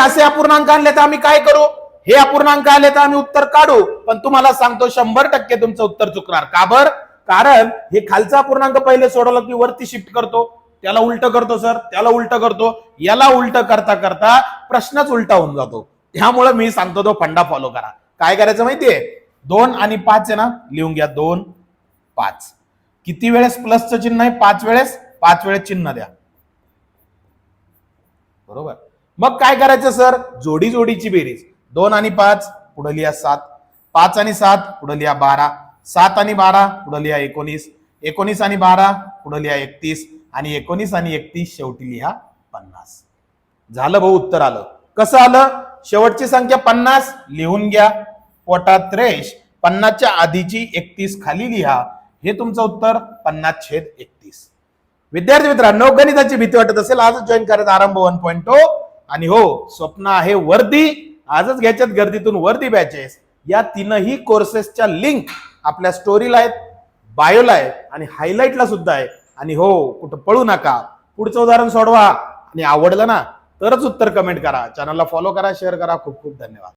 असे अपूर्णांक आणले तर आम्ही काय करू? हे अपूर्णांक आले तर आम्ही उत्तर काढू. पण तुम्हाला सांगतो शंभर टक्के तुमचं उत्तर चुकणार. का बर? कारण हे खालचा अपूर्णांक पहिले सोडवलं की वरती शिफ्ट करतो. त्याला उलट करतो सर त्याला उलट करतो. याला उलट करता करता प्रश्नच उलटा होऊन जातो. त्यामुळे मी सांगतो तो फंडा फॉलो करा. काय करायचं माहितीये? दोन आणि पाच आहे ना? लिहून घ्या. दोन पाच. किती वेळेस प्लसचं चिन्ह आहे? पाच वेळेस? पाच वेळेस चिन्ह द्या. बरोबर? मग काय करायचं सर? जोडी जोडीची बेरीज. दोन आणि पाच पुढे लिहा सात. पाच आणि सात पुढे लिहा बारा. सात आणि बारा पुढे लिहा एकोणीस. एकोणीस आणि बारा पुढे लिहा एकतीस. आणि एकोणीस आणि एकतीस शेवटी लिहा पन्नास. झालं भाऊ उत्तर आलं. कसं आलं? शेवटची संख्या पन्नास. लिहून घ्या. पोटात रेश पन्नासच्या आधीची एकतीस खाली लिहा. हे तुमचं उत्तर. पन्नास छेद एकतीस. विद्यार्थी मित्रांनो गणिताची भीती वाटत असेल आजच जॉईन करायचा आरंभ वन पॉईंट टू आणि हो स्वप्न आहे वर्दी. आजच घ्यायच्यात गर्दीतून वर्दी बॅचेस या तीनही कोर्सेसच्या लिंक आपल्या स्टोरीला आहेत बायोला आहे आणि हायलाईटला सुद्धा आहे. आणि हो कुठं पळू नका. पुढचं उदाहरण सोडवा. आणि आवडलं ना तरच उत्तर कमेंट करा. चॅनलला फॉलो करा शेअर करा. खूप खूप धन्यवाद.